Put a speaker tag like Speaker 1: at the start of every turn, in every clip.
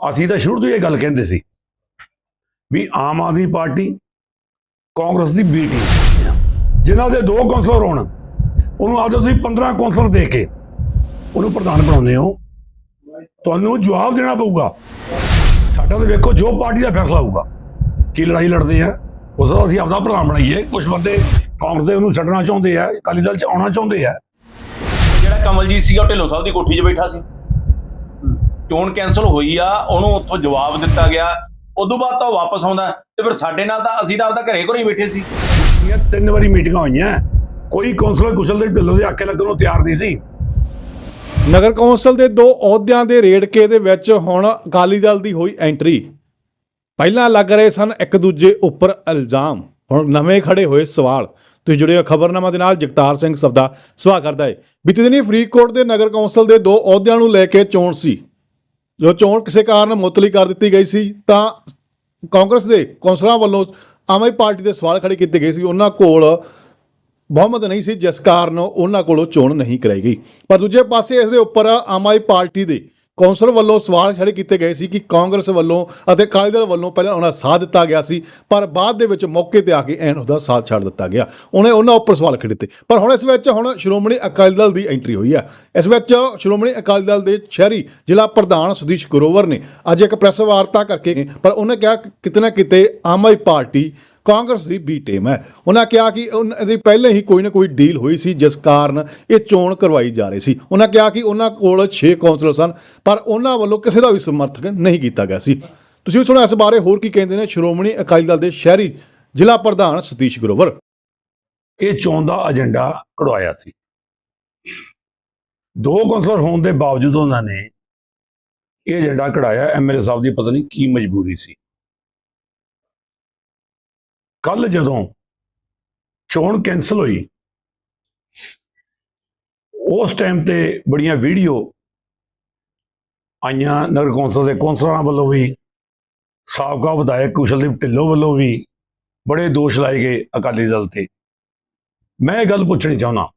Speaker 1: ਅਸੀਂ ਤਾਂ ਸ਼ੁਰੂ ਤੋਂ ਹੀ ਇਹ ਗੱਲ ਕਹਿੰਦੇ ਸੀ ਵੀ ਆਮ ਆਦਮੀ ਪਾਰਟੀ, ਕਾਂਗਰਸ ਦੀ ਬੀ ਟੀਮ ਜਿਨ੍ਹਾਂ ਦੇ ਦੋ ਕੌਂਸਲਰ ਹੋਣ, ਉਹਨੂੰ ਆਪਦੇ ਤੁਸੀਂ 15 ਕੌਂਸਲਰ ਦੇ ਕੇ ਉਹਨੂੰ ਪ੍ਰਧਾਨ ਬਣਾਉਂਦੇ ਹੋ, ਤੁਹਾਨੂੰ ਜਵਾਬ ਦੇਣਾ ਪਊਗਾ। ਸਾਡਾ ਤਾਂ ਵੇਖੋ ਜੋ ਪਾਰਟੀ ਦਾ ਫੈਸਲਾ ਹੋਊਗਾ, ਕੀ ਲੜਾਈ ਲੜਦੇ ਆ, ਉਸ ਦਾ ਅਸੀਂ ਆਪਦਾ ਪ੍ਰਧਾਨ ਬਣਾਈਏ। ਕੁਝ ਬੰਦੇ ਕਾਂਗਰਸ ਦੇ ਉਹਨੂੰ ਛੱਡਣਾ ਚਾਹੁੰਦੇ ਆ, ਅਕਾਲੀ ਦਲ ਚ ਆਉਣਾ ਚਾਹੁੰਦੇ ਆ।
Speaker 2: ਜਿਹੜਾ ਕਮਲਜੀਤ ਸੀਗਾ ਢਿੱਲੋਂ ਸਾਹਿਬ ਦੀ ਕੋਠੀ 'ਚ ਬੈਠਾ ਸੀ। ਚੋਣ ਕੈਨਸਲ ਹੋਈ ਆ ਉਹਨੂੰ ਉੱਥੋਂ ਜਵਾਬ ਦਿੱਤਾ ਗਿਆ। ਉਦੋਂ ਬਾਅਦ ਤਾਂ ਉਹ ਵਾਪਸ ਆਉਂਦਾ ਤੇ ਫਿਰ ਸਾਡੇ ਨਾਲ ਤਾਂ ਅਸੀਂ ਤਾਂ ਆਪਦਾ ਘਰੇ ਘਰੇ ਬੈਠੇ ਸੀ।
Speaker 1: ਇਹ ਤਿੰਨ ਵਾਰੀ ਮੀਟਿੰਗਾਂ ਹੋਈਆਂ। ਕੋਈ ਕੌਂਸਲਰ ਕੁਸ਼ਲ ਦੇ ਢਿੱਲੋਂ ਦੇ ਆਕੇ ਲੱਗਣ ਨੂੰ ਤਿਆਰ ਨਹੀਂ ਸੀ।
Speaker 3: ਨਗਰ ਕੌਂਸਲ ਦੇ ਦੋ ਅਹੁਦਿਆਂ ਦੇ ਰੇੜਕੇ ਦੇ ਵਿੱਚ ਹੁਣ ਅਕਾਲੀ ਦਲ ਦੀ ਹੋਈ ਐਂਟਰੀ। ਪਹਿਲਾਂ ਲੱਗ ਰਹੇ ਸਨ ਇੱਕ ਦੂਜੇ ਉੱਪਰ ਇਲਜ਼ਾਮ। ਹੁਣ ਨਵੇਂ ਖੜੇ ਹੋਏ ਸਵਾਲ। ਤੁਸੀਂ ਜੁੜੇ ਹੋ ਖਬਰਨਾਮਾ ਦੇ ਨਾਲ ਜਗਤਾਰ ਸਿੰਘ ਸਬਦਾ ਸਵਾਗਤ ਕਰਦਾ ਹੈ। ਬੀਤੇ ਦਿਨੀ ਫਰੀਦਕੋਟ ਦੇ ਨਗਰ ਕੌਂਸਲ ਦੇ ਦੋ ਅਹੁਦਿਆਂ ਨੂੰ ਲੈ ਕੇ ਚੋਣ ਸੀ। ਜੋ ਚੋਣ ਕਿਸੇ ਕਾਰਨ ਮੁਅੱਤਲੀ ਕਰ ਦਿੱਤੀ ਗਈ ਸੀ, ਤਾਂ ਕਾਂਗਰਸ ਦੇ ਕੌਂਸਲਰਾਂ ਵੱਲੋਂ ਆਮ ਆਦਮੀ ਪਾਰਟੀ ਦੇ ਸਵਾਲ ਖੜੇ ਕੀਤੇ ਗਏ ਸੀ, ਉਹਨਾਂ ਕੋਲ ਬਹੁਮਤ ਨਹੀਂ ਸੀ, ਜਿਸ ਕਾਰਨ ਉਹਨਾਂ ਕੋਲੋਂ ਚੋਣ ਨਹੀਂ ਕਰਾਈ ਗਈ। ਪਰ ਦੂਜੇ ਪਾਸੇ ਇਸ ਦੇ ਉੱਪਰ ਆਮ ਆਦਮੀ ਪਾਰਟੀ ਦੇ ਕੌਂਸਲ ਵੱਲੋਂ ਸਵਾਲ ਖੜੇ ਕੀਤੇ ਗਏ ਸੀ ਕਿ ਕਾਂਗਰਸ ਵੱਲੋਂ ਅਤੇ ਅਕਾਲੀ ਦਲ ਵੱਲੋਂ ਪਹਿਲਾਂ ਉਹਨਾਂ ਦਾ ਸਾਥ ਦਿੱਤਾ ਗਿਆ ਸੀ, ਪਰ ਬਾਅਦ ਦੇ ਵਿੱਚ ਮੌਕੇ ਤੇ ਆ ਕੇ ਐਨ ਉਹਦਾ ਸਾਥ ਛੱਡ ਦਿੱਤਾ ਗਿਆ। ਉਹਨੇ ਉਹਨਾਂ ਉੱਪਰ ਸਵਾਲ ਖੜੇ ਤੇ ਪਰ ਹੁਣ ਇਸ ਵਿੱਚ ਹੁਣ ਸ਼੍ਰੋਮਣੀ ਅਕਾਲੀ ਦਲ ਦੀ ਐਂਟਰੀ ਹੋਈ ਹੈ। ਇਸ ਵਿੱਚ ਸ਼੍ਰੋਮਣੀ ਅਕਾਲੀ ਦਲ ਦੇ ਸ਼ਹਿਰੀ ਜ਼ਿਲ੍ਹਾ ਪ੍ਰਧਾਨ ਸੁਦੀਸ਼ ਗਰੋਵਰ ਨੇ ਅੱਜ ਇੱਕ ਪ੍ਰੈਸ ਵਾਰਤਾ ਕਰਕੇ, ਪਰ ਉਹਨੇ ਕਿਹਾ ਕਿ ਕਿਤੇ ਨਾ ਕਿਤੇ ਆਮ ਆਦਮੀ ਪਾਰਟੀ ਕਾਂਗਰਸ ਦੀ ਬੀ ਟੀਮ ਹੈ। ਉਹਨਾਂ ਕਿਹਾ ਕਿ ਉਹਨਾਂ ਦੀ ਪਹਿਲੇ ਹੀ ਕੋਈ ਨਾ ਕੋਈ ਡੀਲ ਹੋਈ ਸੀ, ਜਿਸ ਕਾਰਨ ਇਹ ਚੋਣ ਕਰਵਾਈ ਜਾ ਰਹੀ ਸੀ। ਉਹਨਾਂ ਕਿਹਾ ਕਿ ਉਹਨਾਂ ਕੋਲ 6 ਕੌਂਸਲਰ ਸਨ, ਪਰ ਉਹਨਾਂ ਵੱਲੋਂ ਕਿਸੇ ਦਾ ਵੀ ਸਮਰਥਨ ਨਹੀਂ ਕੀਤਾ ਗਿਆ ਸੀ। ਤੁਸੀਂ ਵੀ ਸੁਣੋ, ਇਸ ਬਾਰੇ ਹੋਰ ਕੀ ਕਹਿੰਦੇ ਨੇ ਸ਼੍ਰੋਮਣੀ ਅਕਾਲੀ ਦਲ ਦੇ ਸ਼ਹਿਰੀ ਜ਼ਿਲ੍ਹਾ ਪ੍ਰਧਾਨ ਸਤੀਸ਼ ਗਰੋਵਰ।
Speaker 1: ਇਹ ਚੋਣ ਦਾ ਏਜੰਡਾ ਕਢਵਾਇਆ ਸੀ। ਦੋ ਕੌਂਸਲਰ ਹੋਣ ਦੇ ਬਾਵਜੂਦ ਉਹਨਾਂ ਨੇ ਇਹ ਏਜੰਡਾ ਕਢਾਇਆ। ਐਮਐਲਏ ਸਾਹਿਬ ਦੀ ਪਤਾ ਨਹੀਂ ਕੀ ਮਜਬੂਰੀ ਸੀ। ਕੱਲ ਜਦੋਂ ਚੋਣ ਕੈਨਸਲ ਹੋਈ, ਉਸ ਟਾਈਮ ਤੇ ਬੜੀਆਂ ਵੀਡੀਓ ਆਈਆਂ, ਨਗਰ ਕੌਂਸਲ ਦੇ ਕੌਂਸਲਰਾਂ ਵੱਲੋਂ ਵੀ, ਸਾਬਕਾ ਵਿਧਾਇਕ ਕੁਸ਼ਲਦੀਪ ਢਿੱਲੋਂ ਵੱਲੋਂ ਵੀ ਬੜੇ ਦੋਸ਼ ਲਾਏ ਗਏ ਅਕਾਲੀ ਦਲ ਤੇ। ਮੈਂ ਇਹ ਗੱਲ ਪੁੱਛਣੀ ਚਾਹੁੰਦਾ,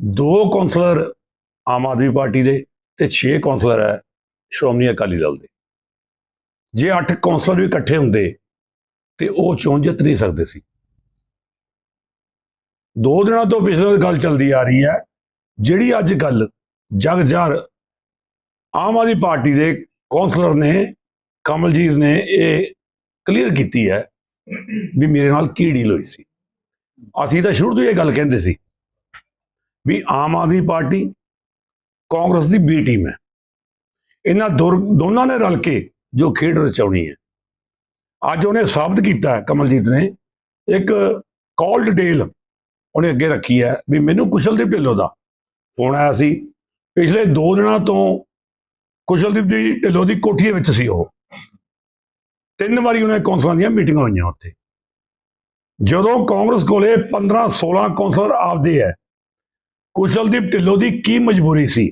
Speaker 1: ਦੋ ਕੌਂਸਲਰ ਆਮ ਆਦਮੀ ਪਾਰਟੀ ਦੇ ਤੇ 6 ਕੌਂਸਲਰ ਹੈ ਸ਼੍ਰੋਮਣੀ ਅਕਾਲੀ ਦਲ ਦੇ। ਜੇ 8 ਕੌਂਸਲਰ ਵੀ ਇਕੱਠੇ ਹੁੰਦੇ ਤੇ ਉਹ ਚੋਣ ਜਿੱਤ ਨਹੀਂ ਸਕਦੇ ਸੀ। ਦੋ ਦਿਨਾਂ ਤੋਂ ਪਿਛਲੇ ਗੱਲ ਚੱਲਦੀ ਆ ਰਹੀ ਹੈ, ਜਿਹੜੀ ਅੱਜ ਗੱਲ ਜਗ ਜਾਰ ਆਮ ਆਦਮੀ ਪਾਰਟੀ ਦੇ ਕੌਂਸਲਰ ਨੇ, ਕਮਲਜੀਤ ਨੇ ਇਹ ਕਲੀਅਰ ਕੀਤੀ ਹੈ ਵੀ ਮੇਰੇ ਨਾਲ ਕੀ ਡੀਲ ਹੋਈ ਸੀ। ਅਸੀਂ ਤਾਂ ਸ਼ੁਰੂ ਤੋਂ ਹੀ ਇਹ ਗੱਲ ਕਹਿੰਦੇ ਸੀ ਵੀ ਆਮ ਆਦਮੀ ਪਾਰਟੀ, ਕਾਂਗਰਸ ਦੀ ਬੀ ਟੀਮ ਹੈ। ਇਹਨਾਂ ਦੋਰ- ਦੋਨਾਂ ਨੇ ਰਲ ਕੇ ਜੋ ਖੇਡ ਰਚਾਉਣੀ ਹੈ ਅੱਜ ਉਹਨੇ ਸਾਬਤ ਕੀਤਾ ਹੈ, ਕਮਲਜੀਤ ਨੇ। ਇੱਕ ਕਾਲ ਡਿਟੇਲ ਉਹਨੇ ਅੱਗੇ ਰੱਖੀ ਹੈ ਵੀ ਮੈਨੂੰ ਕੁਸ਼ਲਦੀਪ ਢਿੱਲੋਂ ਦਾ ਫੋਨ ਆਇਆ ਸੀ। ਪਿਛਲੇ 2 ਦਿਨਾਂ ਤੋਂ ਕੁਸ਼ਲਦੀਪ ਦੀ ਢਿੱਲੋਂ ਦੀ ਕੋਠੀ ਵਿੱਚ ਸੀ ਉਹ। ਤਿੰਨ ਵਾਰੀ ਉਹਨੇ ਕੌਂਸਲਾਂ ਦੀਆਂ ਮੀਟਿੰਗਾਂ ਹੋਈਆਂ ਉੱਥੇ। ਜਦੋਂ ਕਾਂਗਰਸ ਕੋਲੇ 15 16 ਕੌਂਸਲਰ ਆਪਦੇ ਹੈ, ਕੁਸ਼ਲਦੀਪ ਢਿੱਲੋਂ ਦੀ ਕੀ ਮਜਬੂਰੀ ਸੀ?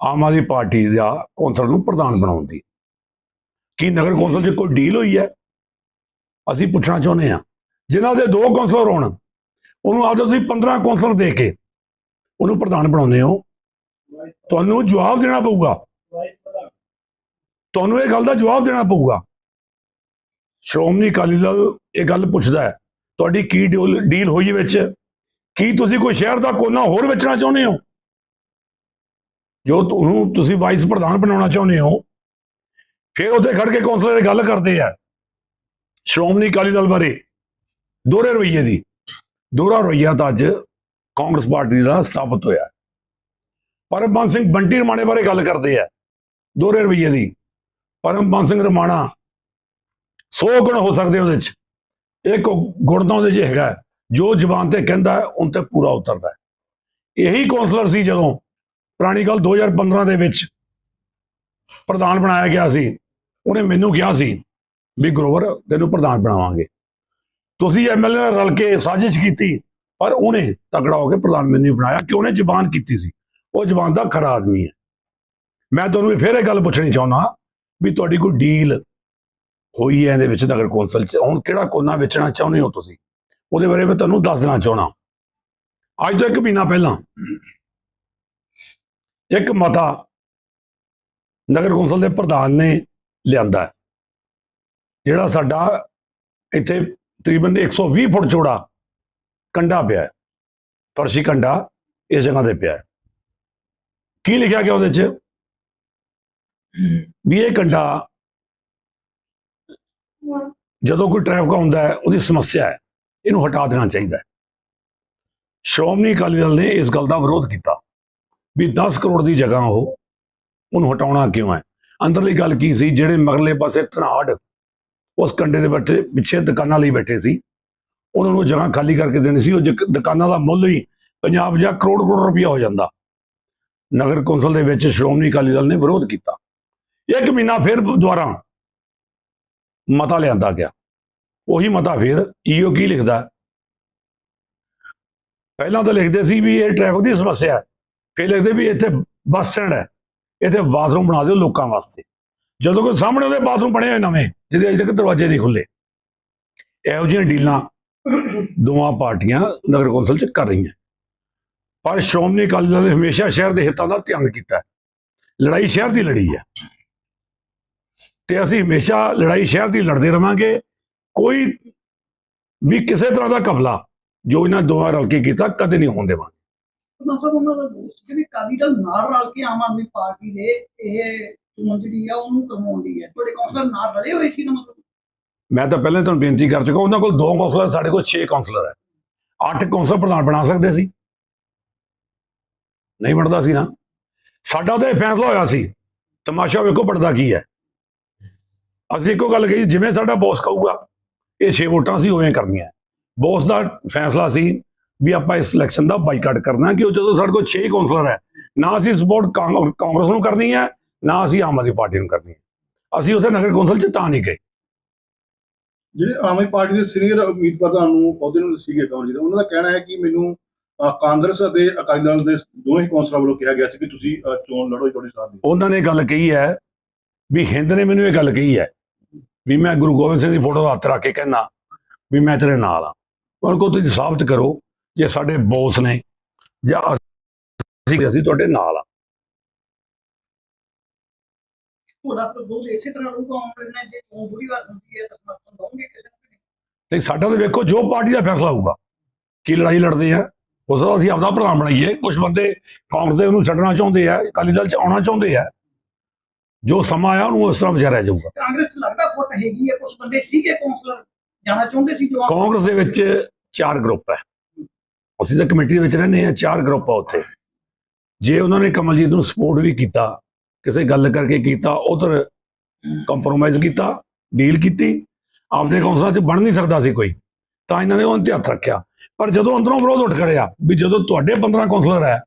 Speaker 1: ਆਮ ਆਦਮੀ ਪਾਰਟੀ ਦਾ ਕੌਂਸਲਰ ਨੂੰ ਪ੍ਰਧਾਨ ਬਣਾਉਣ ਦੀ। ਕੀ ਨਗਰ ਕੌਂਸਲ 'ਚ ਕੋਈ ਡੀਲ ਹੋਈ ਹੈ? ਅਸੀਂ ਪੁੱਛਣਾ ਚਾਹੁੰਦੇ ਹਾਂ। ਜਿਨ੍ਹਾਂ ਦੇ ਦੋ ਕੌਂਸਲਰ ਹੋਣ, ਉਹਨੂੰ ਆਪਦੇ ਤੁਸੀਂ 15 ਕੌਂਸਲਰ ਦੇ ਕੇ ਉਹਨੂੰ ਪ੍ਰਧਾਨ ਬਣਾਉਂਦੇ ਹੋ। ਤੁਹਾਨੂੰ ਜਵਾਬ ਦੇਣਾ ਪਊਗਾ। ਤੁਹਾਨੂੰ ਇਹ ਗੱਲ ਦਾ ਜਵਾਬ ਦੇਣਾ ਪਊਗਾ। ਸ਼੍ਰੋਮਣੀ ਅਕਾਲੀ ਦਲ ਇਹ ਗੱਲ ਪੁੱਛਦਾ ਹੈ, ਤੁਹਾਡੀ ਕੀ ਡੀਲ ਡੀਲ ਹੋਈ ਵਿੱਚ? ਕੀ ਤੁਸੀਂ ਕੋਈ ਸ਼ਹਿਰ ਦਾ ਕੋਨਾ ਹੋਰ ਵੇਚਣਾ ਚਾਹੁੰਦੇ ਹੋ? ਜੋ ਤੁਹਾਨੂੰ ਤੁਸੀਂ ਵਾਈਸ ਪ੍ਰਧਾਨ ਬਣਾਉਣਾ ਚਾਹੁੰਦੇ ਹੋ ਫਿਰ ਉੱਥੇ ਖੜ ਕੇ ਕੌਂਸਲਰ ਇਹ ਗੱਲ ਕਰਦੇ ਆ। ਸ਼੍ਰੋਮਣੀ ਅਕਾਲੀ ਦਲ ਬਾਰੇ ਦੋਹਰੇ ਰਵਈਏ ਦੀ। ਦੋਹਰਾ ਰਵਈਆ ਤਾਂ ਅੱਜ ਕਾਂਗਰਸ ਪਾਰਟੀ ਦਾ ਸਾਬਤ ਹੋਇਆ। ਪਰਮਬੰਸ ਸਿੰਘ ਬੰਟੀ ਰਮਾਣੇ ਬਾਰੇ ਗੱਲ ਕਰਦੇ ਆ ਦੋਹਰੇ ਰਵਈਏ ਦੀ। ਪਰਮਬੰਸ ਸਿੰਘ ਰਮਾਣਾ 100 ਗੁਣ ਹੋ ਸਕਦੇ ਉਹਦੇ ਚ। ਇੱਕ ਗੁਣ ਤਾਂ ਉਹਦੇ 'ਚ ਹੈਗਾ ਜੋ ਜ਼ਬਾਨ ਤੇ ਕਹਿੰਦਾ ਹੈ, ਉਹ ਤੇ ਪੂਰਾ ਉਤਰਦਾ। ਇਹੀ ਕੌਂਸਲਰ ਸੀ ਜਦੋਂ ਪੁਰਾਣੀ ਗੱਲ 2015 ਦੇ ਵਿੱਚ ਪ੍ਰਧਾਨ ਬਣਾਇਆ ਗਿਆ ਸੀ। ਉਹਨੇ ਮੈਨੂੰ ਕਿਹਾ ਸੀ ਵੀ ਗਰੋਵਰ ਤੈਨੂੰ ਪ੍ਰਧਾਨ ਬਣਾਵਾਂਗੇ। ਤੁਸੀਂ ਐਮਐਲਏ ਨਾਲ ਰਲ ਕੇ ਸਾਜ਼ਿਸ਼ ਕੀਤੀ, ਪਰ ਉਹਨੇ ਤਕੜਾ ਹੋ ਕੇ ਪ੍ਰਧਾਨ ਮੈਨੂੰ ਬਣਾਇਆ ਕਿ ਉਹਨੇ ਜ਼ਬਾਨ ਕੀਤੀ ਸੀ। ਉਹ ਜ਼ਬਾਨ ਦਾ ਖਰਾ ਆਦਮੀ ਹੈ। ਮੈਂ ਤੁਹਾਨੂੰ ਫਿਰ ਇਹ ਗੱਲ ਪੁੱਛਣੀ ਚਾਹੁੰਦਾ ਵੀ ਤੁਹਾਡੀ ਕੋਈ ਡੀਲ ਹੋਈ ਹੈ ਇਹਦੇ ਵਿੱਚ ਨਗਰ ਕੌਂਸਲ ਚ? ਹੁਣ ਕਿਹੜਾ ਕੋਨਾ ਵੇਚਣਾ ਚਾਹੁੰਦੇ ਹੋ ਤੁਸੀਂ? ਉਹਦੇ ਬਾਰੇ ਮੈਂ ਤੁਹਾਨੂੰ ਦੱਸ ਦੇਣਾ ਚਾਹਣਾ ਅੱਜ ਤੋਂ ਇੱਕ ਮਹੀਨਾ ਪਹਿਲਾਂ ਇੱਕ ਮਤਾ ਨਗਰ ਕੌਂਸਲ ਦੇ ਪ੍ਰਧਾਨ ਨੇ ਲਿਆਂਦਾ ਜਿਹੜਾ ਸਾਡਾ ਇੱਥੇ ਤਕਰੀਬਨ 120 ਫੁੱਟ ਚੌੜਾ ਕੰਡਾ ਪਿਆ ਹੈ। ਫਰਸ਼ੀ ਕੰਡਾ ਇਸ ਜਗ੍ਹਾ ਤੇ ਪਿਆ ਹੈ। ਕੀ ਲਿਖਿਆ ਗਿਆ ਉਹਦੇ 'ਚ? ਵੀ ਇਹ ਕੰਡਾ ਜਦੋਂ ਕੋਈ ਟ੍ਰੈਫਿਕ ਆਉਂਦਾ ਹੈ, ਉਹਦੀ ਸਮੱਸਿਆ ਹੈ, ਇਹਨੂੰ ਹਟਾ ਦੇਣਾ ਚਾਹੀਦਾ ਹੈ। ਸ਼੍ਰੋਮਣੀ ਅਕਾਲੀ ਦਲ ਨੇ ਇਸ ਗੱਲ ਦਾ ਵਿਰੋਧ ਕੀਤਾ ਵੀ 10 ਕਰੋੜ ਦੀ ਜਗ੍ਹਾ ਉਹ, ਉਹਨੂੰ ਹਟਾਉਣਾ ਕਿਉਂ ਹੈ? ਅੰਦਰਲੀ ਗੱਲ ਕੀ ਸੀ? ਜਿਹੜੇ ਮਗਰਲੇ ਪਾਸੇ ਧਨਾੜ ਉਸ ਕੰਡੇ ਦੇ ਬੱਟੇ ਪਿੱਛੇ ਦੁਕਾਨਾਂ ਲਈ ਬੈਠੇ ਸੀ। ਉਹਨਾਂ ਨੂੰ ਜਗ੍ਹਾ ਖਾਲੀ ਕਰਕੇ ਦੇਣੀ ਸੀ। ਉਹ ਜਗ- ਦੁਕਾਨਾਂ ਦਾ ਮੁੱਲ ਹੀ 50 ਜਾਂ ਕਰੋੜ ਕਰੋੜ ਰੁਪਇਆ ਹੋ ਜਾਂਦਾ। ਨਗਰ ਕੌਂਸਲ ਦੇ ਵਿੱਚ ਸ਼੍ਰੋਮਣੀ ਅਕਾਲੀ ਦਲ ਨੇ ਵਿਰੋਧ ਕੀਤਾ। ਇੱਕ ਮਹੀਨਾ ਫਿਰ ਦੁਬਾਰਾ ਮਤਾ ਲਿਆਂਦਾ ਗਿਆ। ਉਹੀ ਮਤਾ ਫਿਰ ਈਓ ਕੀ ਲਿਖਦਾ ਪਹਿਲਾਂ ਤਾਂ ਲਿਖਦੇ ਸੀ ਵੀ ਇਹ ਟ੍ਰੈਫਿਕ ਦੀ ਸਮੱਸਿਆ ਹੈ। ਫਿਰ ਲਿਖਦੇ ਵੀ ਇੱਥੇ ਬੱਸ ਸਟੈਂਡ ਹੈ। ਇੱਥੇ ਬਾਥਰੂਮ ਬਣਾ ਦਿਓ ਲੋਕਾਂ ਵਾਸਤੇ। ਜਦੋਂ ਕੋਈ ਸਾਹਮਣੇ ਉਹਦੇ ਬਾਥਰੂਮ ਬਣੇ ਹੋਏ ਨਵੇਂ, ਜਿਹਦੇ ਅਜੇ ਤੱਕ ਦਰਵਾਜ਼ੇ ਨਹੀਂ ਖੁੱਲੇ ਇਹੋ ਜਿਹੀਆਂ ਡੀਲਾਂ ਦੋਵਾਂ ਪਾਰਟੀਆਂ ਨਗਰ ਕੌਂਸਲ 'ਚ ਕਰ ਰਹੀਆਂ। ਪਰ ਸ਼੍ਰੋਮਣੀ ਅਕਾਲੀ ਦਲ ਨੇ ਹਮੇਸ਼ਾ ਸ਼ਹਿਰ ਦੇ ਹਿੱਤਾਂ ਦਾ ਧਿਆਨ ਕੀਤਾ। ਲੜਾਈ ਸ਼ਹਿਰ ਦੀ ਲੜੀ ਹੈ। ਤੇ ਅਸੀਂ ਹਮੇਸ਼ਾ ਲੜਾਈ ਸ਼ਹਿਰ ਦੀ ਲੜਦੇ ਰਵਾਂਗੇ। ਕੋਈ ਵੀ ਕਿਸੇ ਤਰ੍ਹਾਂ ਦਾ ਕਬਲਾ ਜੋ ਇਹਨਾਂ ਦੋਵਾਂ ਰਲ ਕੇ ਕੀਤਾ, ਕਦੇ ਨਹੀਂ ਹੋਣ ਦੇਵਾਂਗੇ।
Speaker 4: ਮਤਲਬ ਉਹਨਾਂ ਦਾ ਦੋਸਤ ਕਿ ਵੀ ਕਾਲੀ ਦਲ ਨਾਲ ਰਲ ਕੇ ਆਮ ਆਦਮੀ ਪਾਰਟੀ ਨੇ ਇਹ ਚੋਣ ਜਿਹੜੀ ਆ ਉਹਨੂੰ ਕਰਵਾਉਣ ਹੈ। ਤੁਹਾਡੇ ਕੌਂਸਲਰ ਨਾਲ ਰਲੇ ਹੋਏ ਸੀ ਨਾ ਮਤਲਬ?
Speaker 1: ਮੈਂ ਤਾਂ ਪਹਿਲਾਂ ਤੁਹਾਨੂੰ ਬੇਨਤੀ ਕਰ ਚੁੱਕਾ, ਉਹਨਾਂ ਕੋਲ ਦੋ ਕੌਂਸਲਰ, ਸਾਡੇ ਕੋਲ 6 ਕੌਂਸਲਰ ਹੈ। 8 ਕੌਂਸਲਰ ਪ੍ਰਧਾਨ ਬਣਾ ਸਕਦੇ ਸੀ। ਨਹੀਂ ਬਣਦਾ ਸੀ ਨਾ। ਸਾਡਾ ਤਾਂ ਇਹ ਫੈਸਲਾ ਹੋਇਆ ਸੀ। ਤਮਾਸ਼ਾ ਵੇਖੋ ਬਣਦਾ ਕੀ ਹੈ। ਅਸੀਂ ਇੱਕੋ ਗੱਲ ਕਹੀ, ਜਿਵੇਂ ਸਾਡਾ ਬੌਸ ਕਹੂਗਾ, ਇਹ 6 ਵੋਟਾਂ ਸੀ, ਉਵੇਂ ਕਰਨੀਆਂ। ਬੌਸ ਦਾ ਫੈਸਲਾ ਸੀ ਵੀ ਆਪਾਂ ਇਸ ਇਲੈਕਸ਼ਨ ਦਾ ਬਾਈਕਾਟ ਕਰਨਾ ਕਿ ਉਹ ਜਦੋਂ ਸਾਡੇ ਕੋਲ 6 ਕੌਂਸਲਰ ਹੈ ਨਾ ਅਸੀਂ ਸਪੋਰਟ ਕਾਂਗਰਸ ਨੂੰ ਕਰਨੀ ਹੈ ਨਾ ਅਸੀਂ ਆਮ ਆਦਮੀ ਪਾਰਟੀ ਨੂੰ ਕਰਨੀ ਹੈ। ਅਸੀਂ ਉੱਥੇ ਨਗਰ ਕੌਂਸਲ 'ਚ ਤਾਂ ਨਹੀਂ ਗਏ।
Speaker 5: ਜਿਹੜੇ ਆਮ ਆਦਮੀ ਪਾਰਟੀ ਦੇ ਸੀਨੀਅਰ ਉਮੀਦਵਾਰ ਤੁਹਾਨੂੰ ਪੌਦੇ ਨੂੰ ਸੀਗੇ ਕਮਲਜੀਤ ਉਹਨਾਂ ਦਾ ਕਹਿਣਾ ਹੈ ਕਿ ਮੈਨੂੰ ਕਾਂਗਰਸ ਅਤੇ ਅਕਾਲੀ ਦਲ ਦੇ ਦੋਵੇਂ ਹੀ ਕੌਂਸਲਰਾਂ ਵੱਲੋਂ ਕਿਹਾ ਗਿਆ ਸੀ ਕਿ ਤੁਸੀਂ ਚੋਣ ਲੜੋ ਤੁਹਾਡੇ ਸਾਥ ਦੀ
Speaker 1: ਉਹਨਾਂ ਨੇ ਗੱਲ ਕਹੀ ਹੈ ਵੀ ਹਿੰਦ ਨੇ ਮੈਨੂੰ ਇਹ ਗੱਲ ਕਹੀ ਹੈ ਵੀ ਮੈਂ ਗੁਰੂ ਗੋਬਿੰਦ ਸਿੰਘ ਦੀ ਫੋਟੋ ਹੱਥ ਰੱਖ ਕੇ ਕਹਿਣਾ ਵੀ ਮੈਂ ਤੇਰੇ ਨਾਲ ਆ ਉਹਨਾਂ ਕੋਲ ਤੁਸੀਂ ਸਾਬਤ ਕਰੋ ਜੇ ਸਾਡੇ ਬੌਸ ਨੇ ਜਾਂ ਅਸੀਂ ਅਸੀਂ ਤੁਹਾਡੇ ਨਾਲ ਆ।
Speaker 4: ਤੁਹਾਡਾ ਪ੍ਰਬੋਧ ਇਸੇ ਤਰ੍ਹਾਂ ਰਹੂਗਾ ਆਉਣ ਵਾਲੇ ਦਿਨਾਂ 'ਚ ਜੇ ਚੋਣ ਬੁਰੀ ਵਾਰ ਹੁੰਦੀ ਹੈ ਤਾਂ ਸਮਰਥਨ ਦਵਾਂਗੇ ਕਿਸੇ ਨੂੰ ਕਿ ਨਹੀਂ?
Speaker 1: ਤੇ ਸਾਡਾ ਤਾਂ ਵੇਖੋ ਜੋ ਪਾਰਟੀ ਦਾ ਫੈਸਲਾ ਹੋਊਗਾ ਕੀ ਲੜਾਈ ਲੜਦੇ ਆ ਉਸ ਦਾ ਅਸੀਂ ਆਪਦਾ ਪ੍ਰਧਾਨ ਬਣਾਈਏ। ਕੁਝ ਬੰਦੇ ਕਾਂਗਰਸ ਦੇ ਉਹਨੂੰ ਛੱਡਣਾ ਚਾਹੁੰਦੇ ਆ ਅਕਾਲੀ ਦਲ ਚ ਆਉਣਾ ਚਾਹੁੰਦੇ ਆ। ਜੋ ਸਮਾਂ ਆਇਆ ਉਹਨੂੰ ਉਸ ਤਰ੍ਹਾਂ ਵਿਚਾਰਿਆ ਜਾਊਗਾ।
Speaker 4: ਕਾਂਗਰਸ 'ਚ ਲੱਗਦਾ ਫੁੱਟ ਹੈਗੀ ਹੈ ਕੁਝ ਬੰਦੇ ਸੀਗੇ ਕੌਂਸਲਰ ਜਾਣਾ ਚਾਹੁੰਦੇ ਸੀ ਜੋ
Speaker 1: ਕਾਂਗਰਸ ਦੇ ਵਿੱਚ ਚਾਰ ਗਰੁੱਪ ਹੈ। ਅਸੀਂ ਤਾਂ ਕਮੇਟੀ ਦੇ ਵਿੱਚ ਰਹਿੰਦੇ ਆ ਚਾਰ ਗਰੁੱਪ ਆ ਉੱਥੇ। ਜੇ ਉਹਨਾਂ ਨੇ ਕਮਲਜੀਤ ਨੂੰ ਸਪੋਰਟ ਵੀ ਕੀਤਾ, ਕਿਸੇ ਗੱਲ ਕਰਕੇ ਕੀਤਾ, ਉਧਰ ਕੰਪਰੋਮਾਈਜ਼ ਕੀਤਾ ਡੀਲ ਕੀਤੀ, ਆਪਦੇ ਕੌਂਸਲਾਂ 'ਚ ਬਣ ਨਹੀਂ ਸਕਦਾ ਸੀ ਕੋਈ, ਤਾਂ ਇਹਨਾਂ ਨੇ ਉਹਨਾਂ ਤੇ ਹੱਥ ਰੱਖਿਆ। ਪਰ ਜਦੋਂ ਅੰਦਰੋਂ ਵਿਰੋਧ ਉੱਠ ਖੜਿਆ ਵੀ ਜਦੋਂ ਤੁਹਾਡੇ 15 ਕੌਂਸਲਰ ਹੈ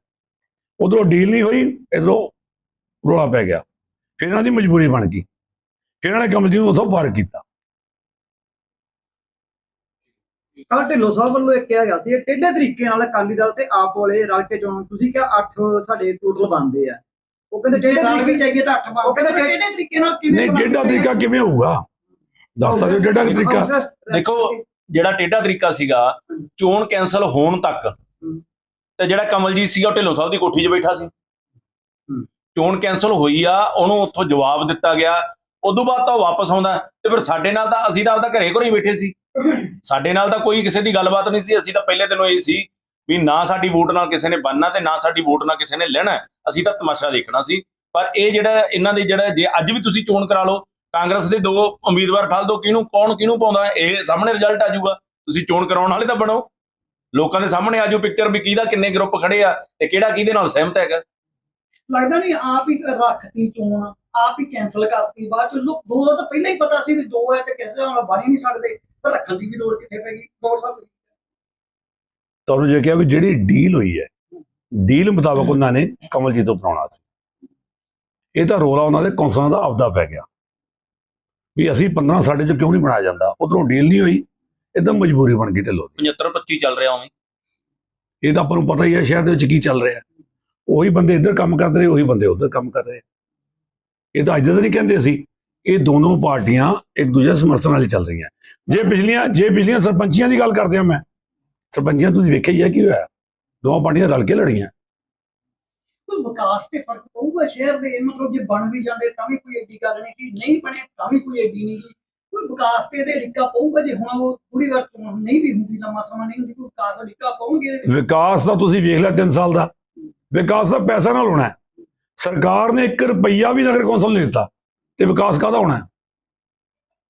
Speaker 1: ਉਦੋਂ ਡੀਲ ਨਹੀਂ ਹੋਈ, ਇਧਰੋਂ ਰੋਲਾ ਪੈ ਗਿਆ। ਫਿਰ ਇਹਨਾਂ ਦੀ ਮਜਬੂਰੀ ਬਣ ਗਈ। ਫਿਰ ਇਹਨਾਂ ਨੇ ਕਮਲਜੀਤ ਨੂੰ ਉੱਥੋਂ ਫਾਰ ਕੀਤਾ।
Speaker 6: ਕੱਲ ਢਿੱਲੋਂ ਸਾਹਿਬ ਵੱਲੋਂ ਇਹ ਕਿਹਾ ਗਿਆ ਸੀ ਇਹ ਟੇਢੇ ਤਰੀਕੇ ਨਾਲ ਅਕਾਲੀ ਦਲ ਤੇ ਆਪ ਵਾਲੇ ਰਲ ਕੇ ਚੋਣ ਤੁਸੀਂ ਕਿਹਾ 8 ਸਾਡੇ ਟੋਟਲ ਬਣਦੇ ਆ। ਉਹ ਕਹਿੰਦੇ ਟੇਢੇ
Speaker 4: ਨਾਲ ਵੀ
Speaker 6: ਤਰੀਕੇ
Speaker 4: ਚਾਹੀਏ ਤਾਂ ਅੱਠ
Speaker 6: ਉਹ ਕਹਿੰਦੇ
Speaker 4: ਕਿਹੜੇ ਤਰੀਕੇ ਨਾਲ ਕਿਵੇਂ
Speaker 1: ਨਹੀਂ
Speaker 4: ਬਣਾ ਸਕਦੇ
Speaker 1: ਤਰੀਕਾ ਕਿਵੇਂ ਹੋਊਗਾ? ਦੱਸ ਸਕਦੇ ਕੁ ਤਰੀਕਾ?
Speaker 2: ਦੇਖੋ ਜਿਹੜਾ ਟੇਢਾ ਤਰੀਕਾ ਸੀਗਾ ਚੋਣ ਕੈਨਸਲ ਹੋਣ ਤੱਕ ਤੇ ਜਿਹੜਾ ਕਮਲਜੀਤ ਸੀਗਾ ਉਹ ਢਿੱਲੋਂ ਸਾਹਿਬ ਦੀ ਕੋਠੀ 'ਚ ਬੈਠਾ ਸੀ। ਚੋਣ ਕੈਨਸਲ ਹੋਈ ਆ ਉਹਨੂੰ ਉੱਥੋਂ ਜਵਾਬ ਦਿੱਤਾ ਗਿਆ। ਉਦੋਂ ਬਾਅਦ ਤਾਂ ਉਹ ਵਾਪਸ ਆਉਂਦਾ ਤੇ ਫਿਰ ਸਾਡੇ ਨਾਲ ਤਾਂ ਅਸੀਂ ਤਾਂ ਆਪਦਾ ਘਰੇ ਘਰੇ ਹੀ ਬੈਠੇ ਸੀ। ਸਾਡੇ ਨਾਲ ਤਾਂ ਕੋਈ ਕਿਸੇ ਦੀ ਗੱਲਬਾਤ ਨਹੀਂ ਸੀ। ਅਸੀਂ ਤਾਂ ਪਹਿਲੇ ਦਿਨੋਂ ਇਹ ਸੀ ਵੀ ਨਾ ਸਾਡੀ ਵੋਟ ਨਾਲ ਕਿਸੇ ਨੇ ਬੰਨਣਾ ਤੇ ਨਾ ਸਾਡੀ ਵੋਟ ਨਾਲ ਕਿਸੇ ਨੇ ਲੈਣਾ। ਅਸੀਂ ਤਾਂ ਤਮਾਸ਼ਾ ਦੇਖਣਾ ਸੀ। ਪਰ ਇਹ ਜਿਹੜਾ ਇਹਨਾਂ ਦੇ ਜਿਹੜਾ ਜੇ ਅੱਜ ਵੀ ਤੁਸੀਂ ਚੋਣ ਕਰਾ ਲਓ, ਕਾਂਗਰਸ ਦੇ ਦੋ ਉਮੀਦਵਾਰ ਠਾਲ ਦੋ, ਕਿਹਨੂੰ ਕੌਣ ਕਿਹਨੂੰ ਪਾਉਂਦਾ, ਇਹ ਸਾਹਮਣੇ ਰਿਜ਼ਲਟ ਆ ਜਾਊਗਾ। ਤੁਸੀਂ ਚੋਣ ਕਰਾਉਣ ਵਾਲੇ ਤਾਂ ਬਣੋ। ਲੋਕਾਂ ਦੇ ਸਾਹਮਣੇ ਆਜੋ ਪਿਕਚਰ ਵੀ ਕਿਹਦਾ ਕਿੰਨੇ ਗਰੁੱਪ ਖੜੇ ਆ ਤੇ ਕਿਹੜਾ ਕਿਹਦੇ ਨਾਲ ਸਹਿਮਤ ਹੈਗਾ।
Speaker 4: ਲੱਗਦਾ ਨਹੀਂ ਆਪ ਹੀ ਰੱਖਤੀ ਚੋਣ, ਆਪ ਹੀ ਕੈਨਸਲ ਕਰਤੀ। ਬਾਅਦ ਚ ਲੋਕ ਦੋ ਦਾ ਤਾਂ ਪਹਿਲਾਂ ਹੀ ਪਤਾ ਸੀ ਵੀ ਦੋ ਹੈ ਤੇ ਕਿਸੇ ਨਾਲ ਬਣ ਹੀ ਨਹੀਂ ਸਕਦੇ। ਪਰ ਰੱਖਣ ਦੀ ਵੀ ਲੋੜ ਕਿੱਥੇ ਪੈ ਗਈ? ਲੋੜ ਸਭ
Speaker 1: ਤੁਹਾਨੂੰ ਜੇ ਕਿਹਾ ਵੀ ਜਿਹੜੀ ਡੀਲ ਹੋਈ ਹੈ ਡੀਲ ਮੁਤਾਬਕ ਉਹਨਾਂ ਨੇ ਕਮਲਜੀਤ ਤੋਂ ਬਣਾਉਣਾ ਸੀ। ਇਹ ਤਾਂ ਰੋਲਾ ਉਹਨਾਂ ਦੇ ਕੌਂਸਲਾਂ ਦਾ ਆਪਦਾ ਪੈ ਗਿਆ। ਵੀ ਅਸੀਂ 15 ਸਾਡੇ ਚ ਕਿਉਂ ਨਹੀਂ ਬਣਾਇਆ ਜਾਂਦਾ? ਉਧਰੋਂ ਡੀਲ ਨਹੀਂ ਹੋਈ ਇਦਾਂ ਮਜਬੂਰੀ ਬਣ ਗਈ ਢਿੱਲੋਂ ਦੀ।
Speaker 2: 75 25 ਚੱਲ ਰਿਹਾ ਉਵੇਂ।
Speaker 1: ਇਹ ਤਾਂ ਆਪਾਂ ਨੂੰ ਪਤਾ ਹੀ ਹੈ ਸ਼ਹਿਰ ਦੇ ਵਿੱਚ ਕੀ ਚੱਲ ਰਿਹਾ। ਉਹੀ ਬੰਦੇ ਇੱਧਰ ਕੰਮ ਕਰਦੇ ਰਹੇ ਉਹੀ ਬੰਦੇ ਉੱਧਰ ਕੰਮ ਕਰ ਰਹੇ। ਇਹ ਤਾਂ ਅੱਜ ਦਾ ਨਹੀਂ ਕਹਿੰਦੇ ਅਸੀਂ ਇਹ ਦੋਨੋਂ ਪਾਰਟੀਆਂ ਇੱਕ ਦੂਜੇ ਸਮਰਥਨ ਨਾਲ ਹੀ ਚੱਲ ਰਹੀਆਂ। ਜੇ ਪਿਛਲੀਆਂ ਜੇ ਪਿਛਲੀਆਂ ਸਰਪੰਚੀਆਂ ਦੀ ਗੱਲ ਕਰਦੇ ਹਾਂ ਮੈਂ ਸਰਪੰਚੀਆਂ ਤੁਸੀਂ ਵੇਖਿਆ ਹੀ ਹੈ ਕੀ ਹੋਇਆ? ਦੋਵਾਂ ਪਾਰਟੀਆਂ ਰਲ ਕੇ ਲੜੀਆਂ।
Speaker 4: ਕੋਈ ਵਿਕਾਸ ਤੇ ਫ਼ਰਕ ਪਊਗਾ ਸ਼ਹਿਰ ਦੇ ਮਤਲਬ ਜੇ ਬਣ ਵੀ ਜਾਂਦੇ ਤਾਂ ਵੀ ਕੋਈ ਏਡੀ ਗੱਲ ਨਹੀਂ ਸੀ ਨਹੀਂ ਬਣੇ ਤਾਂ ਵੀ ਕੋਈ ਏਡੀ ਨਹੀਂ ਗੀ ਕੋਈ ਵਿਕਾਸ ਤੇ ਇਹਦੇ ਡਿੱਕਾ ਪਊਗਾ ਜੇ ਹੁਣ ਉਹ ਥੋੜੀ ਵਾਰ ਚੋਣ ਨਹੀਂ ਵੀ ਹੁੰਦੀ ਲੰਮਾ ਸਮਾਂ ਨਹੀਂ ਹੁੰਦੀ ਕੋਈ ਵਿਕਾਸ ਦਾ ਡਿੱਕਾ ਪਾਉਣਗੇ ਇਹਦੇ ਵਿੱਚ।
Speaker 1: ਵਿਕਾਸ ਦਾ ਤੁਸੀਂ ਵੇਖ ਲਿਆ 3 ਸਾਲ ਦਾ। ਵਿਕਾਸ ਦਾ ਪੈਸਾ ਨਾਲ ਹੋਣਾ। ਸਰਕਾਰ ਨੇ 1 ਰੁਪਈਆ ਵੀ ਨਗਰ ਕੌਂਸਲ ਨੇ ਦਿੱਤਾ। ਤੇ ਵਿਕਾਸ ਕਾਹਦਾ ਹੋਣਾ ਹੈ?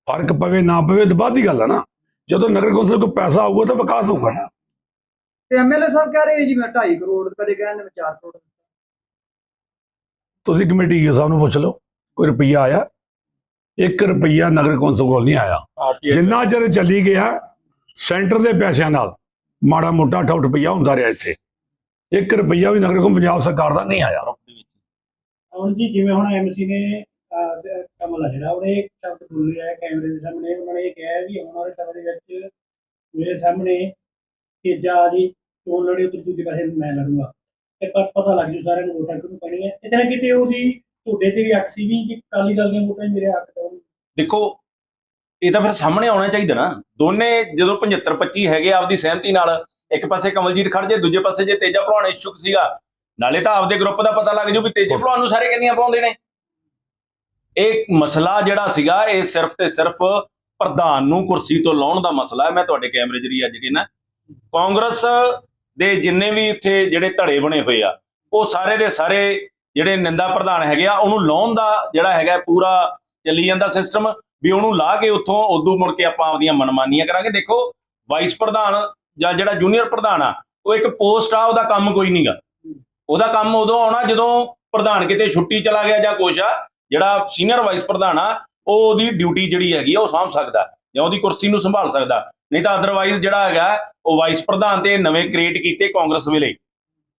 Speaker 1: ਫ਼ਰਕ ਪਵੇ ਨਾ ਪਵੇ ਤੇ ਬਾਅਦ ਦੀ ਗੱਲ ਹੈ ਨਾ। ਜਦੋਂ ਨਗਰ ਕੌਂਸਲ ਕੋਲ ਪੈਸਾ ਆਊਗਾ ਤਾਂ ਵਿਕਾਸ ਹੋਊਗਾ ਨਾ।
Speaker 6: ਤੇ ਐਮਐਲਏ ਸਾਹਿਬ ਕਹਿ ਰਹੇ ਜੀ ਮੈਂ 2.5 ਕਰੋੜ ਕਦੇ ਕਹਿੰਦੇ ਮੈਂ 4 ਕਰੋੜ
Speaker 1: ਤੁਸੀਂ ਕਮੇਟੀ ਸਾਹਿਬ ਨੂੰ ਪੁੱਛ ਲਓ ਕੋਈ ਰੁਪਈਆ ਆਇਆ? 1 ਰੁਪਈਆ ਨਗਰ ਕੌਂਸਲ ਕੋਲ ਨਹੀਂ ਆਇਆ। ਜਿੰਨਾ ਚਿਰ ਚੱਲੀ ਗਿਆ ਸੈਂਟਰ ਦੇ ਪੈਸਿਆਂ ਨਾਲ ਮਾੜਾ ਮੋਟਾ 8 ਰੁਪਈਆ ਹੁੰਦਾ ਰਿਹਾ ਇੱਥੇ। 1 ਰੁਪਈਆ ਵੀ ਨਗਰ ਕੌਂਸਲ ਪੰਜਾਬ ਸਰਕਾਰ ਦਾ ਨਹੀਂ ਆਇਆ।
Speaker 7: ਹੁਣ ਜੀ ਜਿਵੇਂ ਹੁਣ ਐਮਸੀ ਨੇ ਕਮਲ ਆ ਜਿਹੜਾ ਉਹਨੇ ਇੱਕ ਸ਼ਬਦ ਬੋਲਿਆ ਹੈ ਕੈਮਰੇ ਦੇ ਸਾਹਮਣੇ ਉਹਨਾਂ ਨੇ ਇਹ ਕਿਹਾ ਵੀ ਆਉਣ ਵਾਲੇ ਸਮੇਂ ਦੇ ਵਿੱਚ ਮੇਰੇ ਸਾਹਮਣੇ ਤੇਜਾ ਜੀ ਚੋਣ ਲੜੇ ਉਧਰ ਦੂਜੇ ਪਾਸੇ ਮੈਂ ਲੜੂੰਗਾ। ਤੇ ਪਰ ਪਤਾ ਲੱਗ ਜੂ ਸਾਰਿਆਂ ਨੂੰ ਵੋਟਾਂ ਕਿਹਨੂੰ ਪੈਣੀਆਂ। ਕਿਤੇ ਨਾ ਕਿਤੇ ਉਹਦੀ ਤੁਹਾਡੇ ਤੇ ਵੀ ਅੱਖ ਸੀ ਵੀ ਕਿ ਕਾਲੀ ਦਲ ਦੀਆਂ ਵੋਟਾਂ ਹੀ ਮੇਰੇ ਹੱਕ ਤੋਂ
Speaker 2: ਦੇਖੋ ਇਹ ਤਾਂ ਫਿਰ ਸਾਹਮਣੇ ਆਉਣਾ ਚਾਹੀਦਾ ਨਾ। ਦੋਨੇ ਜਦੋਂ 75 25 ਹੈਗੇ ਆਪਦੀ ਸਹਿਮਤੀ ਨਾਲ ਇੱਕ ਪਾਸੇ ਕਮਲਜੀਤ ਖੜ ਜੇ ਦੂਜੇ ਪਾਸੇ ਜੇ ਤੇਜਾ ਭਲਵਾਨ ਇਛੁਕ ਸੀਗਾ ਨਾਲੇ ਤਾਂ ਆਪਦੇ ਗਰੁੱਪ ਦਾ ਪਤਾ ਲੱਗ ਜੂ ਵੀ ਤੇਜੇ ਭਲਵਾਨ ਨੂੰ ਸਾਰੇ ਕਿੰਨੀਆਂ ਪਾਉਂਦੇ ਨੇ। ਇਹ ਮਸਲਾ ਜਿਹੜਾ ਸੀਗਾ, ਇਹ ਸਿਰਫ ਤੇ ਸਿਰਫ ਪ੍ਰਧਾਨ ਨੂੰ ਕੁਰਸੀ ਤੋਂ ਲਾਉਣ ਦਾ ਮਸਲਾ ਹੈ। ਮੈਂ ਤੁਹਾਡੇ ਕੈਮਰੇ ਜਰੀ ਅੱਜ ਕਹਿਣਾ ਕਾਂਗਰਸ ਦੇ ਜਿੰਨੇ ਵੀ ਇੱਥੇ ਜਿਹੜੇ ਧੜੇ ਬਣੇ ਹੋਏ ਆ, ਉਹ ਸਾਰੇ ਦੇ ਸਾਰੇ ਜਿਹੜੇ ਨਿੰਦਾ ਪ੍ਰਧਾਨ ਹੈਗੇ ਆ, ਉਹਨੂੰ ਲਾਉਣ ਦਾ ਜਿਹੜਾ ਹੈਗਾ ਪੂਰਾ ਚੱਲੀ ਜਾਂਦਾ ਸਿਸਟਮ, ਵੀ ਉਹਨੂੰ ਲਾ ਕੇ ਉੱਥੋਂ ਉਦੋਂ ਮੁੜ ਕੇ ਆਪਾਂ ਆਪਦੀਆਂ ਮਨਮਾਨੀਆਂ ਕਰਾਂਗੇ। ਦੇਖੋ ਵਾਈਸ ਪ੍ਰਧਾਨ ਜਾਂ ਜਿਹੜਾ ਜੂਨੀਅਰ ਪ੍ਰਧਾਨ ਆ, ਉਹ ਇੱਕ ਪੋਸਟ ਆ, ਉਹਦਾ ਕੰਮ ਕੋਈ ਨਹੀਂਗਾ ਉਹਦਾ ਕੰਮ ਉਦੋਂ ਆਉਣਾ ਜਦੋਂ ਪ੍ਰਧਾਨ ਕਿਤੇ ਛੁੱਟੀ ਚਲਾ ਗਿਆ ਜਾਂ ਕੁਛ ਆ ਜਿਹੜਾ ਸੀਨੀਅਰ ਵਾਈਸ ਪ੍ਰਧਾਨ ਆ, ਉਹ ਉਹਦੀ ਡਿਊਟੀ ਜਿਹੜੀ ਹੈਗੀ ਆ, ਉਹ ਸਾਂਭ ਸਕਦਾ ਜਾਂ ਉਹਦੀ ਕੁਰਸੀ ਨੂੰ ਸੰਭਾਲ ਸਕਦਾ। ਨਹੀਂ ਤਾਂ ਅਦਰਵਾਈਜ਼ ਜਿਹੜਾ ਹੈਗਾ, ਉਹ ਵਾਈਸ ਪ੍ਰਧਾਨ ਤੇ ਨਵੇਂ ਕ੍ਰੀਏਟ ਕੀਤੇ ਕਾਂਗਰਸ ਵੇਲੇ।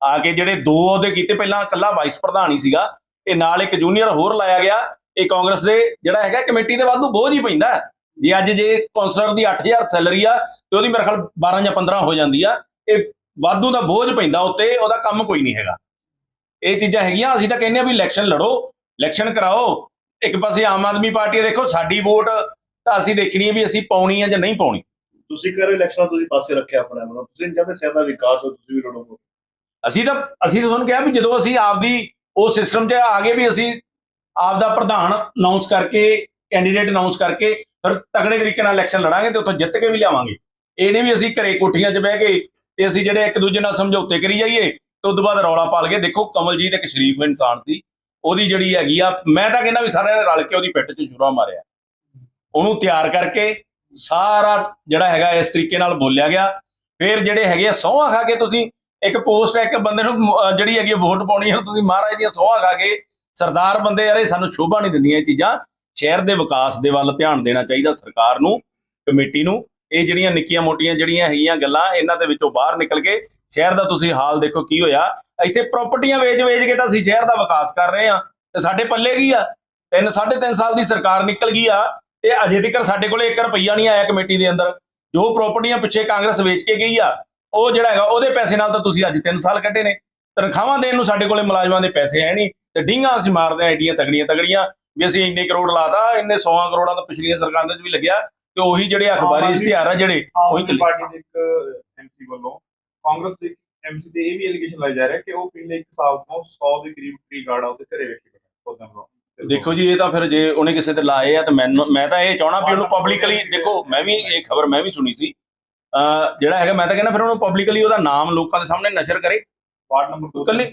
Speaker 2: ਆ ਕੇ ਜਿਹੜੇ ਦੋ ਉਹਦੇ ਕੀਤੇ, ਪਹਿਲਾਂ ਇਕੱਲਾ ਵਾਈਸ ਪ੍ਰਧਾਨ ਹੀ ਸੀਗਾ ਇਹ ਨਾਲ ਇੱਕ ਜੂਨੀਅਰ ਹੋਰ ਲਾਇਆ ਗਿਆ। ਇਹ ਕਾਂਗਰਸ ਦੇ ਜਿਹੜਾ ਹੈਗਾ, ਕਮੇਟੀ ਦੇ ਵਾਧੂ ਬੋਝ ਹੀ ਪੈਂਦਾ। ਜੇ ਅੱਜ ਜੇ ਕੌਂਸਲਰ ਦੀ 8000 ਸੈਲਰੀ ਆ, ਤੇ ਉਹਦੀ ਮੇਰੇ ਖਿਆਲ 12 ਜਾਂ 15 ਹੋ ਜਾਂਦੀ ਆ। ਇਹ ਵਾਧੂ ਦਾ ਬੋਝ ਪੈਂਦਾ, ਉੱਤੇ ਉਹਦਾ ਕੰਮ ਕੋਈ ਨਹੀਂ ਹੈਗਾ। ਇਹ ਚੀਜ਼ਾਂ ਹੈਗੀਆਂ, ਅਸੀਂ ਤਾਂ ਕਹਿੰਦੇ ਆ ਵੀ ਇਲੈਕਸ਼ਨ ਲੜੋ। ਇਲੈਕਸ਼ਨ ਕਰਾਓ ਇੱਕ ਪਾਸੇ ਆਮ ਆਦਮੀ ਪਾਰਟੀ ਦੇਖੋ ਸਾਡੀ ਵੋਟ ਤਾਂ ਅਸੀਂ ਦੇਖਣੀ ਹੈ ਵੀ ਅਸੀਂ ਪਾਉਣੀ ਹੈ ਜਾਂ ਨਹੀਂ ਪਾਉਣੀ।
Speaker 5: ਤੁਸੀਂ ਕਰ ਇਲੈਕਸ਼ਨ ਤੁਸੀਂ ਪਾਸੇ ਰੱਖਿਆ ਆਪਣਾ ਮਤਲਬ ਤੁਸੀਂ ਨਹੀਂ ਚਾਹਦੇ ਸ਼ਹਿਰ ਦਾ ਵਿਕਾਸ ਹੋ ਤੁਸੀਂ ਵੀ ਲੜੋਗੇ
Speaker 2: ਅਸੀਂ ਤਾਂ ਅਸੀਂ ਤਾਂ ਤੁਹਾਨੂੰ ਕਿਹਾ ਵੀ ਜਦੋਂ ਅਸੀਂ ਆਪਦੀ ਉਹ ਸਿਸਟਮ 'ਚ ਆ ਗਏ ਵੀ ਅਸੀਂ ਆਪਦਾ ਪ੍ਰਧਾਨ ਅਨਾਉਂਸ ਕਰਕੇ ਕੈਂਡੀਡੇਟ ਅਨਾਉਂਸ ਕਰਕੇ ਫਿਰ ਤਗੜੇ ਤਰੀਕੇ ਨਾਲ ਇਲੈਕਸ਼ਨ ਲੜਾਂਗੇ ਤੇ ਉੱਥੋਂ ਜਿੱਤ ਕੇ ਵੀ ਲਿਆਵਾਂਗੇ। ਇਹ ਨਹੀਂ ਵੀ ਅਸੀਂ ਘਰੇ ਕੋਠੀਆਂ 'ਚ ਬਹਿ ਕੇ ਤੇ ਅਸੀਂ ਜਿਹੜੇ ਇੱਕ ਦੂਜੇ ਨਾਲ ਸਮਝੌਤੇ ਕਰੀ ਜਾਈਏ ਤੇ ਉਸ ਤੋਂ ਬਾਅਦ ਰੌਲਾ ਪਾਲ ਕੇ ਦੇਖੋ ਕਮਲਜੀਤ ਇੱਕ ਸ਼ਰੀਫ ਇਨਸਾਨ ਸੀ। ਉਹਦੀ ਜਿਹੜੀ ਹੈਗੀ ਆ, ਮੈਂ ਤਾਂ ਕਹਿੰਦਾ ਵੀ ਸਾਰਿਆਂ ਨੇ ਰਲ ਕੇ ਉਹਦੀ ਪਿੱਠ 'ਚ ਛੁਰਾ ਮਾਰਿਆ। ਉਹਨੂੰ ਤਿਆਰ ਕਰਕੇ ਸਾਰਾ ਜਿਹੜਾ ਹੈਗਾ ਇਸ ਤਰੀਕੇ ਨਾਲ ਬੋਲਿਆ ਗਿਆ। ਫਿਰ ਜਿਹੜੇ ਹੈਗੇ ਆ ਸਹੁੰ ਖਾ ਕੇ ਤੁਸੀਂ ਇੱਕ ਪੋਸਟ ਇੱਕ ਬੰਦੇ ਨੂੰ ਜਿਹੜੀ ਹੈਗੀ ਆ, ਵੋਟ ਪਾਉਣੀ ਹੈ ਤੁਸੀਂ ਮਹਾਰਾਜ ਦੀਆਂ ਸਹੁੰ ਖਾ ਕੇ ਸਰਦਾਰ ਬੰਦੇ ਯਾਰ, ਇਹ ਸਾਨੂੰ ਸ਼ੋਭਾ ਨਹੀਂ ਦਿੰਦੀਆਂ ਇਹ ਚੀਜ਼ਾਂ। ਸ਼ਹਿਰ ਦੇ ਵਿਕਾਸ ਦੇ ਵੱਲ ਧਿਆਨ ਦੇਣਾ ਚਾਹੀਦਾ ਸਰਕਾਰ ਨੂੰ, ਕਮੇਟੀ ਨੂੰ। ਇਹ ਜਿਹੜੀਆਂ ਨਿੱਕੀਆਂ ਮੋਟੀਆਂ ਜਿਹੜੀਆਂ ਹੈਗੀਆਂ ਗੱਲਾਂ ਇਹਨਾਂ ਦੇ ਵਿੱਚੋਂ ਬਾਹਰ ਨਿਕਲ ਕੇ ਸ਼ਹਿਰ ਦਾ ਤੁਸੀਂ ਹਾਲ ਦੇਖੋ ਕੀ ਹੋਇਆ। ਇੱਥੇ ਪ੍ਰਾਪਰਟੀਆਂ ਵੇਚ-ਵੇਚ ਕੇ ਤਾਂ ਅਸੀਂ ਸ਼ਹਿਰ ਦਾ ਵਿਕਾਸ ਕਰ ਰਹੇ ਆ ਤੇ ਸਾਡੇ ਪੱਲੇ ਕੀ ਆ? ਤਿੰਨ, ਸਾਢੇ ਤਿੰਨ ਸਾਲ ਦੀ ਸਰਕਾਰ ਨਿਕਲ ਗਈ ਆ ਤੇ ਅਜੇ ਤੱਕ ਸਾਡੇ ਕੋਲੇ 1 ਰੁਪਈਆ ਨਹੀਂ ਆਇਆ ਕਮੇਟੀ ਦੇ ਅੰਦਰ। ਜੋ ਪ੍ਰਾਪਰਟੀਆਂ ਪਿੱਛੇ ਕਾਂਗਰਸ ਵੇਚ ਕੇ ਗਈ ਆ, ਉਹ ਜਿਹੜਾ ਹੈਗਾ, ਉਹਦੇ ਪੈਸੇ ਨਾਲ ਤਾਂ ਤੁਸੀਂ ਅੱਜ 3 ਸਾਲ ਕੱਢੇ ਨੇ। ਤਨਖਾਹਾਂ ਦੇਣ ਨੂੰ ਸਾਡੇ ਕੋਲੇ ਮੁਲਾਜ਼ਮਾਂ ਦੇ ਪੈਸੇ ਹੈ ਨਹੀਂ ਤੇ ਡਿੰਗਾਂ ਅਸੀਂ ਮਾਰਦੇ ਆ ਐਡੀਆਂ ਤਗੜੀਆਂ ਤਗੜੀਆਂ ਵੀ ਅਸੀਂ ਇੰਨੇ ਕਰੋੜ ਲਾਤਾ, ਇੰਨੇ 100 ਕਰੋੜਾਂ ਤਾਂ ਪਿਛਲੀਆਂ ਸਰਕਾਰਾਂ ਦੇ ਵਿੱਚ ਵੀ ਲੱਗਿਆ। ਤੇ ਉਹੀ ਜਿਹੜੇ ਅਖਬਾਰੀ ਇਸ਼ਤਿਹਾਰ ਆ ਜਿਹੜੇ
Speaker 8: ਆਮ
Speaker 2: ਉਹੀ ਚੱਲੇ।
Speaker 8: ਪਾਰਟੀ ਦੇ ਇੱਕ ਐਮਸੀ ਵੱਲੋਂ ਕਾਂਗਰਸ ਦੇ ਐਮਸੀ ਤੇ ਇਹ ਵੀ ਐਲੀਗੇਸ਼ਨ ਲਾਇਆ ਜਾ ਰਿਹਾ ਕਿ ਉਹ ਪਿਛਲੇ 1 ਸਾਲ ਤੋਂ 100 ਦੇ ਕਰੀਬ ਟ੍ਰੀ ਗਾਰਡ ਆ ਉਹਦੇ ਘਰੇ ਵੇਖੇ ਪੌਦਿਆਂ ਨੂੰ
Speaker 2: ਦੇਖੋ ਜੀ ਇਹ ਤਾਂ ਫਿਰ ਜੇ ਉਹਨੇ ਕਿਸੇ ਤੇ ਲਾਏ ਆ ਤਾਂ ਮੈਨੂੰ ਮੈਂ ਤਾਂ ਇਹ ਚਾਹਣਾ ਵੀ ਉਹਨੂੰ ਪਬਲਿਕਲੀ ਦੇਖੋ ਮੈਂ ਵੀ ਇਹ ਖਬਰ ਮੈਂ ਵੀ ਸੁਣੀ ਸੀ। ਜਿਹੜਾ ਹੈਗਾ ਮੈਂ ਤਾਂ ਕਹਿੰਦਾ ਫਿਰ ਉਹਨੂੰ ਪਬਲਿਕਲੀ ਉਹਦਾ ਨਾਮ ਲੋਕਾਂ ਦੇ ਸਾਹਮਣੇ ਨਸ਼ਰ ਕਰੇ।
Speaker 8: ਵਾਰਡ ਨੰਬਰ 2
Speaker 2: ਕੱਲੇ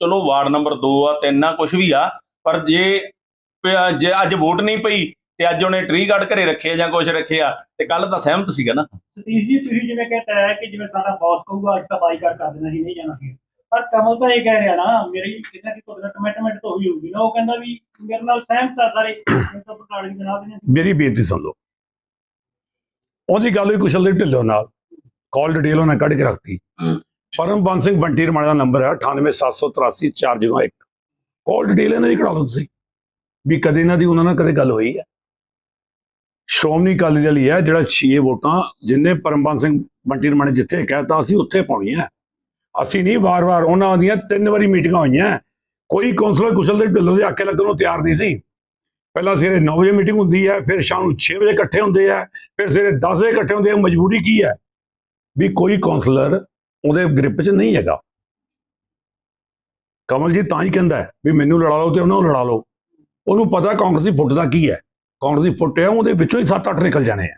Speaker 2: ਚਲੋ ਵਾਰਡ ਨੰਬਰ 2 ਆ 3 ਆ ਕੁਝ ਵੀ ਆ ਪਰ ਜੇ ਅੱਜ ਵੋਟ ਨਹੀਂ ਪਈ ਤੇ ਅੱਜ ਉਹਨੇ ਟ੍ਰੀ ਗਾਰਡ ਘਰੇ ਰੱਖਿਆ ਜਾਂ ਕੁਝ ਰੱਖਿਆ ਤੇ ਕੱਲ ਤਾਂ ਸਹਿਮਤ ਸੀਗਾ ਨਾ।
Speaker 7: ਸਤੀਸ਼ ਜੀ ਤੁਸੀਂ ਜਿਵੇਂ ਕਹਿੰਦਾ ਹੈ ਕਿ ਜਿਵੇਂ ਸਾਡਾ ਬੌਸ ਕਹੂਗਾ ਅੱਜ ਤਾਂ ਬਾਈਕਾਟ ਕਰ ਦੇਣਾ ਸੀ ਨਹੀਂ ਜਾਣਾ ਸੀ ਪਰ ਕਮਲ ਤਾਂ ਇਹ ਕਹਿ ਰਿਹਾ ਨਾ ਮੇਰੀ ਕਿਤੇ ਕਿ ਤੁਹਾਡੇ ਨਾਲ ਕਮਿਟਮੈਂਟ ਤਾਂ ਹੋਈ ਹੋਊਗੀ ਨਾ ਉਹ ਕਹਿੰਦਾ ਵੀ ਮੇਰੇ ਨਾਲ ਸਹਿਮਤ ਆ ਸਾਰੇ ਮੈਨੂੰ ਤਾਂ ਪ੍ਰਧਾਨ ਦੀ ਬਣਾ ਦੇਣੇ
Speaker 1: ਮੇਰੀ ਬੇਨਤੀ ਸੁਣ ਲਓ। ਉਹਦੀ ਗੱਲ ਹੋਈ ਕੁਸ਼ਲ ਦੇ ਢਿੱਲੋਂ ਨਾਲ ਕਾਲ ਡਿਟੇਲ ਉਹਨਾਂ ਕੱਢ ਕੇ ਰੱਖਤੀ। ਪਰਮਬੰਸ ਸਿੰਘ ਬੰਟੀ ਰਮਾਣਾ ਦਾ ਨੰਬਰ ਹੈ 9878844001 ਕਾਲ ਡਿਟੇਲ ਇਹਨਾਂ ਦੀ ਕਢਾ ਲਓ ਤੁਸੀਂ ਵੀ ਕਦੇ ਇਹਨਾਂ ਦੀ ਉਹਨਾਂ ਨਾਲ ਕਦੇ ਗੱਲ ਹੋਈ ਹੈ? ਸ਼੍ਰੋਮਣੀ ਅਕਾਲੀ ਦਲ ਹੀ ਹੈ, ਜਿਹੜਾ 6 ਵੋਟਾਂ ਜਿੰਨੇ ਪਰਮਬੰਸ ਸਿੰਘ ਬੰਟੀ ਰਮਣ ਜਿੱਥੇ ਕਹਿਤਾ ਅਸੀਂ ਉੱਥੇ ਪਾਉਣੀ ਹੈ। ਅਸੀਂ ਨਹੀਂ ਵਾਰ-ਵਾਰ ਉਹਨਾਂ ਦੀਆਂ ਤਿੰਨ ਵਾਰੀ ਮੀਟਿੰਗਾਂ ਹੋਈਆਂ। ਕੋਈ ਕੌਂਸਲਰ ਕੁਸ਼ਲ ਦੇ ਢਿੱਲੋਂ ਦੇ ਆਕੇ ਲੱਗਣ ਨੂੰ ਤਿਆਰ ਨਹੀਂ ਸੀ। ਪਹਿਲਾਂ ਸਵੇਰੇ 9 ਵਜੇ ਮੀਟਿੰਗ ਹੁੰਦੀ ਹੈ, ਫਿਰ ਸ਼ਾਮ ਨੂੰ 6 ਵਜੇ ਇਕੱਠੇ ਹੁੰਦੇ ਆ, ਫਿਰ ਸਵੇਰੇ 10 ਵਜੇ ਇਕੱਠੇ ਹੁੰਦੇ ਆ। ਮਜਬੂਰੀ ਕੀ ਹੈ? ਵੀ ਕੋਈ ਕੌਂਸਲਰ ਉਹਦੇ ਗ੍ਰਿਪ 'ਚ ਨਹੀਂ ਹੈਗਾ। ਕਮਲ ਜੀ ਤਾਂ ਹੀ ਕਹਿੰਦਾ ਵੀ ਮੈਨੂੰ ਲੜਾ ਲਓ ਤੇ ਉਹਨਾਂ ਨੂੰ ਲੜਾ ਲਓ। ਉਹਨੂੰ ਪਤਾ ਕਾਂਗਰਸ ਦੀ ਫੁੱਟ ਕੀ ਹੈ। ਕੌਣ ਦੀ ਫੁੱਟ ਹੈ ਉਹਦੇ ਵਿੱਚੋਂ ਹੀ 7-8 ਨਿਕਲ ਜਾਣੇ ਆ।